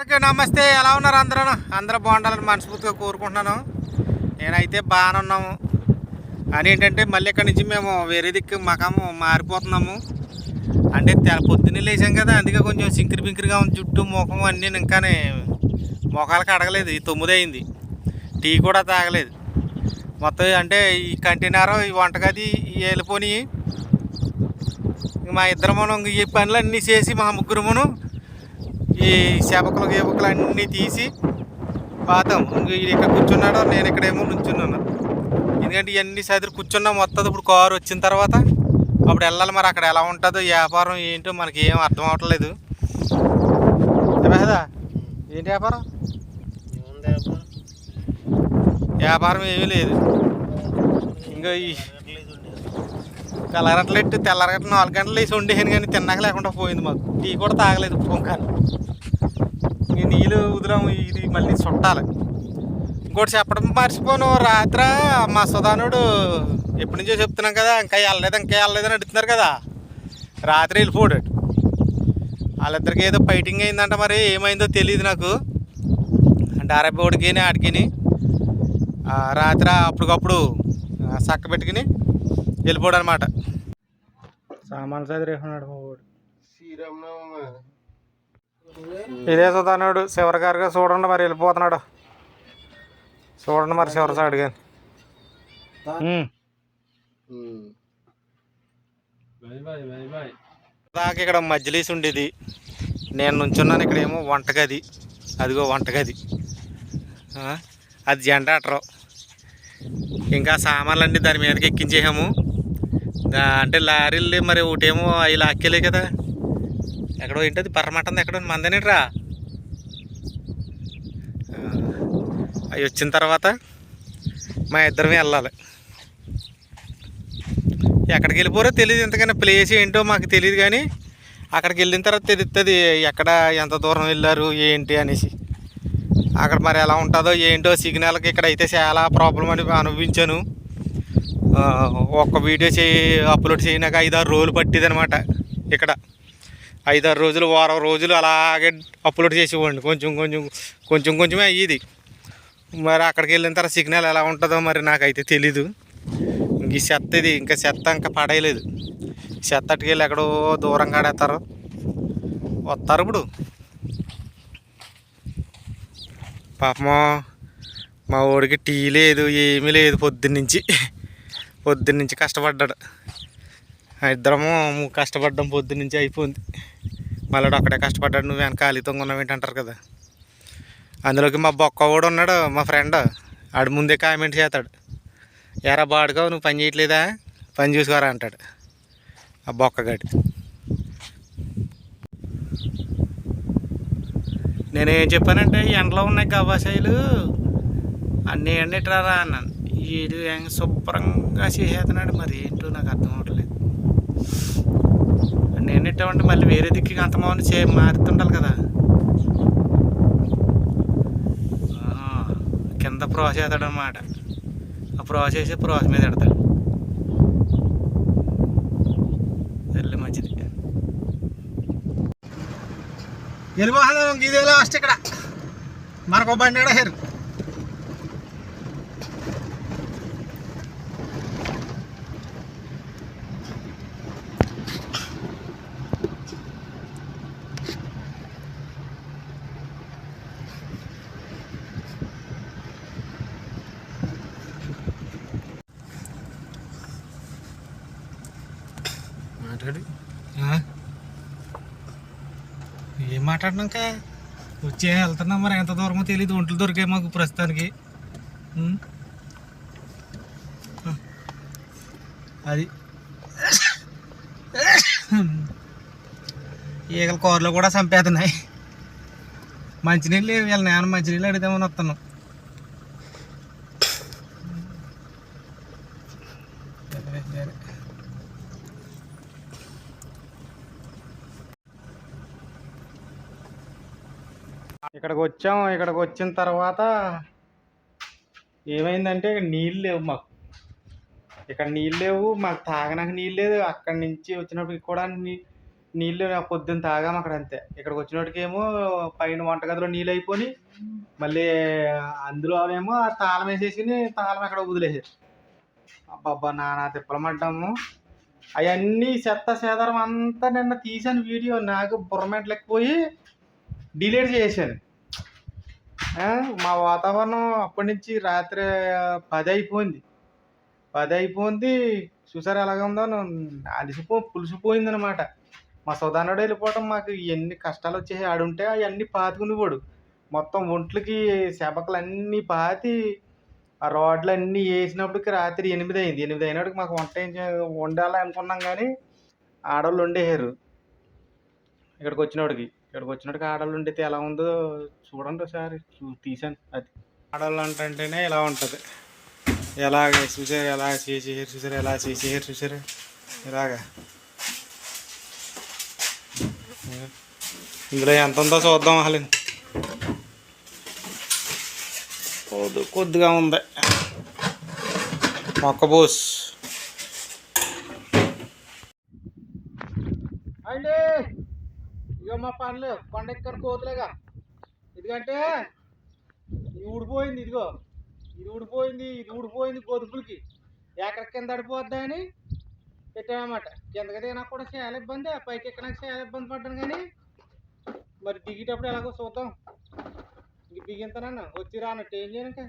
నమస్తే. ఎలా ఉన్నారు అందరూ? అందరూ బాగుండాలని మనస్ఫూర్తిగా కోరుకుంటున్నాను. నేనైతే బాగానే ఉన్నాము. అని ఏంటంటే మళ్ళీ ఇక్కడి నుంచి మేము వేరే దిక్కు మకాము మారిపోతున్నాము. అంటే తె- పొద్దున్నే లేచాం కదా అందుకే కొంచెం సింకిరి బింకిరిగా ఉంది. జుట్టు ముఖం అన్నీ ఇంకానే ముఖాలకి అడగలేదు. ఈ తొమ్మిది అయింది. టీ కూడా తాగలేదు. మొత్తం అంటే ఈ కంటైనర్ ఈ వంటగది వెళ్ళిపోయి మా ఇద్దరమును ఈ పనులన్నీ చేసి మా ముగ్గురమును ఈ చేపకలు గేపకలు అన్నీ తీసి పాతం. ఇంక ఇక్కడ కూర్చున్నాడు నేను ఇక్కడేమో నుంచున్నాను. ఎందుకంటే ఇవన్నీ సదిరి కూర్చున్నాం మొత్తం ఇప్పుడు కారు వచ్చిన తర్వాత అప్పుడు వెళ్ళాలి మరి అక్కడ ఎలా ఉంటుందో వ్యాపారం ఏంటో మనకి ఏం అర్థం అవట్లేదు. కదా ఏంటి వ్యాపారం? వ్యాపారం ఏమీ లేదు. ఇంకా ఈ తెల్లరట్లెట్టు తెల్లరగట్టు నాలుగు గంటలు వేసి వండేసాను కానీ తిన్నాక లేకుండా పోయింది మాకు. టీ కూడా తాగలేదు పొంకాలు నీళ్ళు వదిలాము ఇది మళ్ళీ చుట్టాలి. ఇంకోటి చెప్పడం మర్చిపోను రాత్ర మా సుధానుడు ఎప్పటి నుంచో చెప్తున్నాం కదా ఇంకా వెళ్ళలేదు ఇంకా వెళ్ళలేదు అని అడుగుతున్నారు కదా. రాత్రి వెళ్ళిపోయాడు. వాళ్ళిద్దరికి ఏదో ఫైటింగ్ అయిందంట మరి ఏమైందో తెలియదు నాకు. డారబోడికి ఆడికిని రాత్రి అప్పటికప్పుడు చక్క పెట్టుకుని వెళ్ళిపోయాడు అనమాట మా వాడు. శ్రీరామనవమి. ఇదే సుధానుడు శివరి గారిగా చూడండి మరి వెళ్ళిపోతున్నాడు. చూడండి మరి శివరి సాడు కానీ దాకా ఇక్కడ మజ్జిలీసి ఉండేది. నేను నుంచున్నాను ఇక్కడేమో వంటగది. అదిగో వంటగది. అది జనరేటరు ఇంకా సామాన్లన్నీ దాని మీదకి ఎక్కించేసాము. అంటే లారీలు మరి ఒకటేమో అవి లాక్కెలే కదా. ఎక్కడో ఏంటది? పర్రమటంది ఎక్కడో మందనేట్రా? అవి వచ్చిన తర్వాత మా ఇద్దరం వెళ్ళాలి. ఎక్కడికి వెళ్ళిపోరో తెలియదు ఎంతకైనా ప్లేస్ ఏంటో మాకు తెలియదు కానీ అక్కడికి వెళ్ళిన తర్వాత తెలుస్తుంది ఎక్కడ ఎంత దూరం వెళ్ళారు ఏంటి అనేసి. అక్కడ మరి ఎలా ఉంటుందో ఏంటో సిగ్నల్కి ఇక్కడ అయితే చాలా ప్రాబ్లం అని అనుభవించాను. ఒక్క వీడియో చేయి అప్లోడ్ చేయనాక ఐదారు రోజులు పట్టింది అనమాట ఇక్కడ. ఐదారు రోజులు వారం రోజులు అలాగే అప్లోడ్ చేసేవాడిని. కొంచెం కొంచెం కొంచెం కొంచెమే అయ్యేది. మరి అక్కడికి వెళ్ళిన తర్వాత సిగ్నల్ ఎలా ఉంటుందో మరి నాకైతే తెలీదు. ఇంక చెత్త ఇది ఇంకా చెత్త ఇంకా పడేయలేదు. చెత్త అటుకెళ్ళి ఎక్కడో దూరంగా ఆడేస్తారు వస్తారు ఇప్పుడు. పాపమో మా ఊడికి టీ లేదు ఏమీ లేదు పొద్దున్నుంచి పొద్దున్నుంచి కష్టపడ్డాడు. ఇద్దరము కష్టపడ్డాం పొద్దున్నుంచి అయిపోయింది. మళ్ళీ అక్కడే కష్టపడ్డాడు నువ్వు వెనక ఖాళీ ఉన్నావు ఏంటంటారు కదా. అందులోకి మా బొక్క కూడా ఉన్నాడు మా ఫ్రెండ్. ఆడు ముందే కామెంట్ చేస్తాడు. ఎరా బాడుగా నువ్వు పని చేయట్లేదా? పని చూసుకోరా అంటాడు ఆ బొక్కగాడి. నేనేం చెప్పానంటే ఎండలో ఉన్నాయి గవ్వాసాయిలు అన్నీ ఎండిట్రారా అన్నాను. వీడు ఏం శుభ్రంగా చేసేస్తున్నాడు మరి ఏంటో నాకు అర్థం అవ్వట్లేదు నేను ఎండిట్టామంటే మళ్ళీ వేరే దిక్కు అంత చే మారుతుండాలి కదా. కింద ప్రాసెస్ వేస్తాడు అనమాట ఆ ప్రాసెస్ ప్రాసెస్ మీద పెడతాడు. వెళ్ళి మంచిది వెళ్ళిపోతాం ఇదే లాస్ట్ ఇక్కడ. మనకు ఒక బండి హెర్ మాట్లాడు ఏం మాట్లాడినాక వచ్చే వెళ్తున్నాం మరి. ఎంత దూరమో తెలియదు ఒంట్లు దొరికాయి మాకు ప్రస్తుతానికి. అది. ఈగల కూరలు కూడా చంపేస్తున్నాయి. మంచినీళ్ళు వీళ్ళ నాన్న మంచినీళ్ళు అడిగిదామని వస్తున్నాం సరే, సరే. ఇక్కడికి వచ్చాం ఇక్కడికి వచ్చిన తర్వాత ఏమైందంటే ఇక్కడ నీళ్ళు లేవు మాకు. ఇక్కడ నీళ్ళు లేవు. మాకు తాగడానికి నీళ్ళు లేదు. అక్కడి నుంచి వచ్చినప్పటికి కూడా నీ నీళ్ళు పొద్దున్న తాగాం అక్కడ అంతే. ఇక్కడికి వచ్చినప్పటికేమో పైన వంటగదిలో నీళ్ళు అయిపోయి మళ్ళీ అందులోనేమో ఆ తాళం వేసేసుకుని తాళం అక్కడ వదిలేసారు. అబ్బబ్బా నానా తిప్పలమంటాము. అవన్నీ చెత్త సేదరం అంతా నిన్న తీసాను వీడియో. నాకు బుర్రమెంట్లకి పోయి డిలీట్ చేశాను మా వాతావరణం అప్పటి నుంచి రాత్రి పది అయిపోయింది. పది అయిపోయింది. చూసారు ఎలాగ ఉందో అలిసిపో పులిసిపోయింది అనమాట మా సుధానుడు వెళ్ళిపోవటం మాకు ఎన్ని కష్టాలు వచ్చేసి ఆడుంటే అవన్నీ పాతుకుని పోడు. మొత్తం ఒంట్లకి శబకలు అన్నీ పాతి ఆ రోడ్లు అన్నీ వేసినప్పటికి రాత్రి ఎనిమిది అయింది. ఎనిమిది అయినప్పటికి మాకు వంట ఏం వండాలి అనుకున్నాం కానీ ఆడవాళ్ళు వండేసారు ఇక్కడికి వచ్చినప్పటికి ఇక్కడికి వచ్చినట్టుగా ఆడవాళ్ళు ఉండితే ఎలా ఉందో చూడండి ఒకసారి. చూ తీసాను అది. ఆడవాళ్ళు అంటేనే ఇలా ఉంటుంది. ఎలాగ చూసారు ఎలా చేసేసారు చూసారు ఎలా చేసేసారు చూసారు? ఇలాగా. ఇందులో ఎంత ఉందో చూద్దాం అసలు. కొద్ది కొద్దిగా ఉంది. మొక్క బోస్ అండి ఇక మా పనులు కొండ కోతులేగా. ఎందుకంటే ఇది ఊడిపోయింది ఇదిగో. ఇది ఊడిపోయింది ఇది ఊడిపోయింది గొదుపులకి ఎక్కడ కింద పడిపోద్దా పెట్టామన్నమాట. కిందకి దిగినా కూడా చాలా ఇబ్బంది పైకి ఎక్కడానికి చాలా ఇబ్బంది పడ్డాను కానీ మరి దిగేటప్పుడు ఎలాగో చూద్దాం. ఇంక దిగింతనన్నా వచ్చి రానట్టు ఏం చేయను ఇంకా.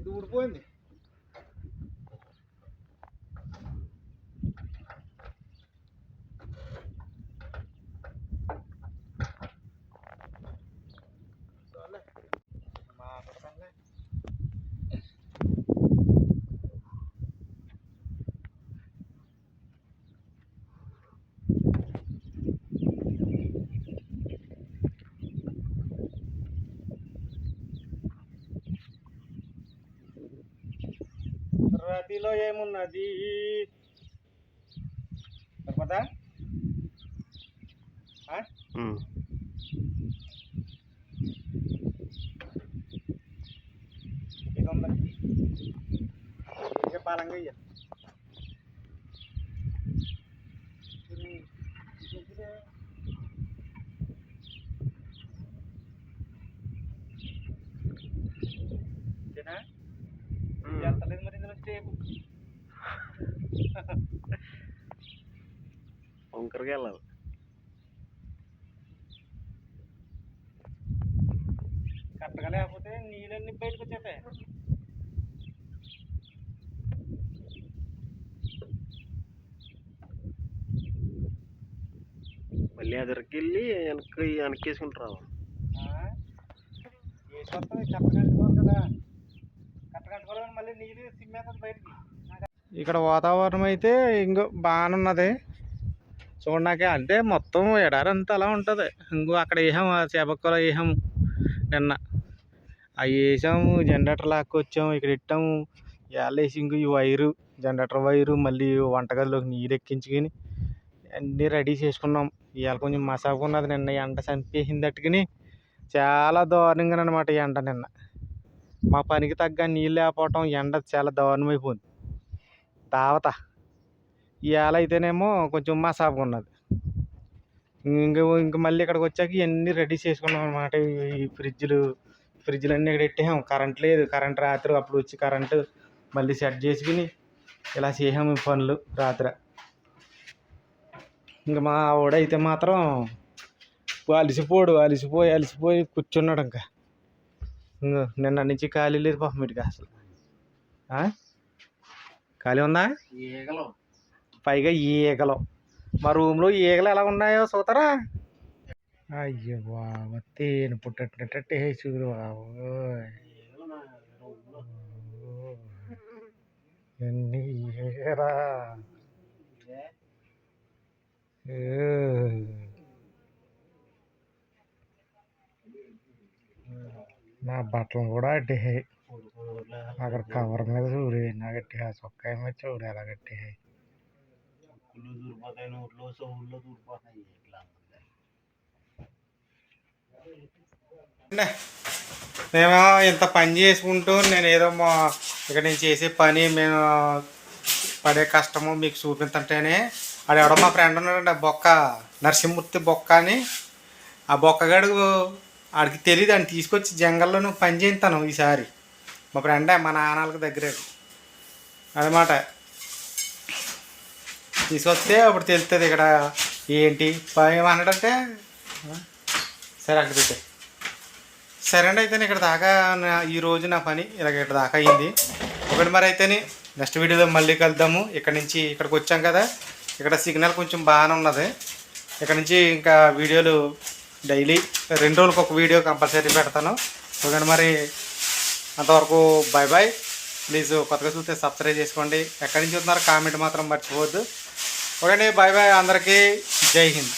ఇది ఊడిపోయింది. రతిలో ఏమున్నది సరిపోతా ఆ? ఇది ఉంది ఇక పాలంగా ఇయ్య ఎంతలేదు మరి ఇందులో స్టేపు వంకరగా వెళ్ళాలి కరెక్ట్గా లేకపోతే నీళ్ళన్నీ బయటకు వచ్చేస్తాయి మళ్ళీ ఎదరికి వెళ్ళి వెనక్కి వెనక్కేసుకుంటూ రావాలి ఏ వస్తుంది కట్టగట్టుకోవాలి కదా కట్టగట్టుకోవాలి మళ్ళీ నీళ్ళు సిమ్మేస్తుంది బయటికి. ఇక్కడ వాతావరణం అయితే ఇంకో బాగానే ఉన్నది. చూడడానికి అంటే మొత్తం ఎడారంతా అలా ఉంటుంది. ఇంకో అక్కడ వేసాము చేపక్కల చేపక్కలో వేసాము నిన్న. అవి వేసాము జనరేటర్ లాక్కొచ్చాము ఇక్కడ ఇట్టాము ఇవాళ వేసి ఇంకో ఈ వైరు జనరేటర్ వైరు మళ్ళీ వంటగదిలోకి నీరు ఎక్కించుకొని అన్నీ రెడీ చేసుకున్నాం. ఇవాళ కొంచెం మసాగా ఉన్నది నిన్న ఎండ చంపేసింది అట్టుకుని చాలా దారుణంగా అనమాట ఈ ఎండ నిన్న. మా పనికి తగ్గ నీళ్ళు లేకపోవటం ఎండ చాలా దారుణమైపోయింది. దావత ఇవాళ అయితేనేమో కొంచెం మసాగా ఉన్నది ఇంక ఇంక మళ్ళీ ఇక్కడికి వచ్చాక ఇవన్నీ రెడీ చేసుకున్నాం అనమాట ఈ ఫ్రిడ్జ్లు ఫ్రిడ్జ్లు అన్నీ ఇక్కడ పెట్టాం కరెంట్ లేదు. కరెంట్ రాత్రి అప్పుడు వచ్చి కరెంటు మళ్ళీ సెట్ చేసుకుని ఇలా చేసాము ఈ పనులు రాత్రి. ఇంకా మా ఆవిడైతే మాత్రం అలిసిపోడు. అలిసిపోయి అలిసిపోయి కూర్చున్నాడు ఇంకా. నిన్న నుంచి ఖాళీ లేదు పాపం వీడికి అసలు? ఖాళీ ఉందా? ఈగలు. పైగా ఈగలు. మా రూమ్లో ఈగలు ఎలా ఉన్నాయో చూతారా అయ్యో బాబా తేనె పుట్టట్టు చూడు బాబు ఎన్ని ఈగరా? నా బట్టలు కూడా అడ్డేసాయి. అక్కడ కవర్ మీద చూడు ఎన్న కట్టేసా చొక్కా మీద చూడు ఎలా కట్టేసాయి మేము ఇంత పని చేసుకుంటూ నేను ఏదో మా ఇక్కడ నేను చేసే పని మేము పడే కష్టము మీకు చూపించంటేనే ఆడు ఎవడో మా ఫ్రెండ్ ఉన్నాడండి ఆ బొక్క నరసింహమూర్తి బొక్క అని. ఆ బొక్కగాడు ఆడికి తెలియదు అని తీసుకొచ్చి జంగల్లో నువ్వు పని చేస్తాను ఈసారి. మా ఫ్రెండే మా నాన్నలకు దగ్గరే అదమాట. తీసుకొస్తే అప్పుడు తెలుస్తుంది ఇక్కడ ఏంటి? ఏమన్నాడంటే సరే అక్కడ పెట్టే. సరే అండి అయితే ఇక్కడ దాకా ఈ రోజు నా పని ఇలాగ ఇక్కడ దాకా అయింది. ఒకటి మరి అయితేనే నెక్స్ట్ వీడియోలో మళ్ళీ కలుద్దాము. ఇక్కడ నుంచి ఇక్కడికి వచ్చాం కదా. ఇక్కడ సిగ్నల్ కొంచెం బాగానే ఉన్నది. ఇక్కడ నుంచి ఇంకా వీడియోలు డైలీ రెండు రోజులకు ఒక వీడియో కంపల్సరీ పెడతాను. ఓకే మరి? అంతవరకు బాయ్ బాయ్ ప్లీజ్ కొత్తగా చూస్తే సబ్స్క్రైబ్ చేసుకోండి. ఎక్కడి నుంచి చూస్తున్నారో కామెంట్ మాత్రం మర్చిపోవద్దు. ఓకే బాయ్ బాయ్ అందరికీ. జై హింద్.